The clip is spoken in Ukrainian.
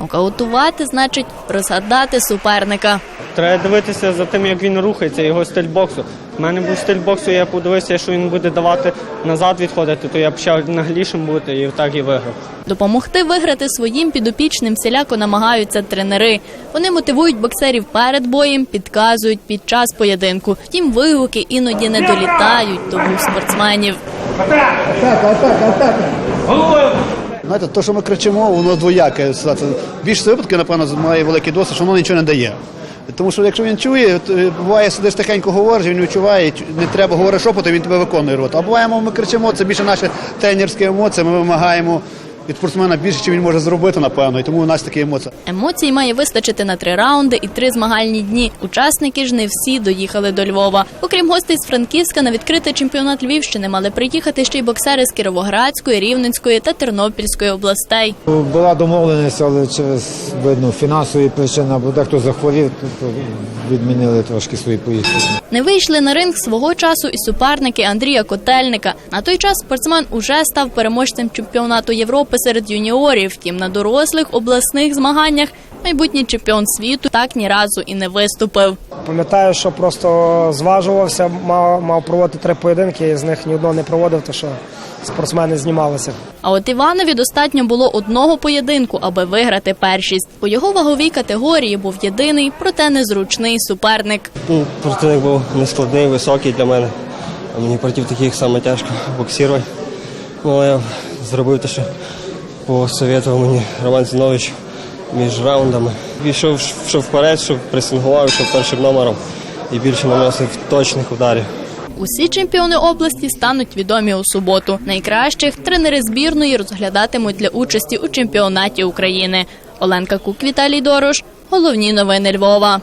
Нокаутувати значить розгадати суперника. Треба дивитися за тим, як він рухається, його стиль боксу. У мене був стиль боксу, я подивився, що він буде давати назад відходити, то я почав наглішим бути і так і виграв. Допомогти виграти своїм підопічним всіляко намагаються тренери. Вони мотивують боксерів перед боєм, підказують під час поєдинку. Втім, вигуки іноді не долітають до вух спортсменів. Знаєте, те, що ми кричимо, воно двояке. Більше випадків, напевно, має великий досвід, що воно нічого не дає. Тому що якщо він чує, то, е, буває, сидиш тихенько говориш, він відчуває, не треба говорити шепотом, він тебе виконує рот. А буває, ми кричимо, це більше наші тренерські емоції, ми вимагаємо від спортсмена більше, чим він може зробити, напевно, і тому у нас такі емоції. Емоцій має вистачити на три раунди і три змагальні дні. Учасники ж не всі доїхали до Львова. Окрім гостей з Франківська, на відкритий чемпіонат Львівщини мали приїхати ще й боксери з Кіровоградської, Рівненської та Тернопільської областей. Була домовленість, але через видно фінансові причини, або дехто захворів, то відмінили трошки свої поїздки. Не вийшли на ринг свого часу і суперники Андрія Котельника. На той час спортсмен уже став переможцем чемпіонату Європи серед юніорів. Втім, на дорослих обласних змаганнях майбутній чемпіон світу так ні разу і не виступив. Пам'ятаю, що просто зважувався, мав, мав проводити три поєдинки, і з них ні одного не проводив, тому що спортсмени знімалися. А от Іванові достатньо було одного поєдинку, аби виграти першість. У його ваговій категорії був єдиний, проте незручний суперник. Ну, противник був нескладний, високий для мене. А мені проти таких саме тяжко боксувати. Ну, але я зробив те, що посоветував мені Роман Зінович між раундами. Йшов, йшов вперед, щоб пресингував, йшов першим номером і більше наносив точних ударів. Усі чемпіони області стануть відомі у суботу. Найкращих тренери збірної розглядатимуть для участі у чемпіонаті України. Оленка Кук, Віталій Дорош. Головні новини Львова.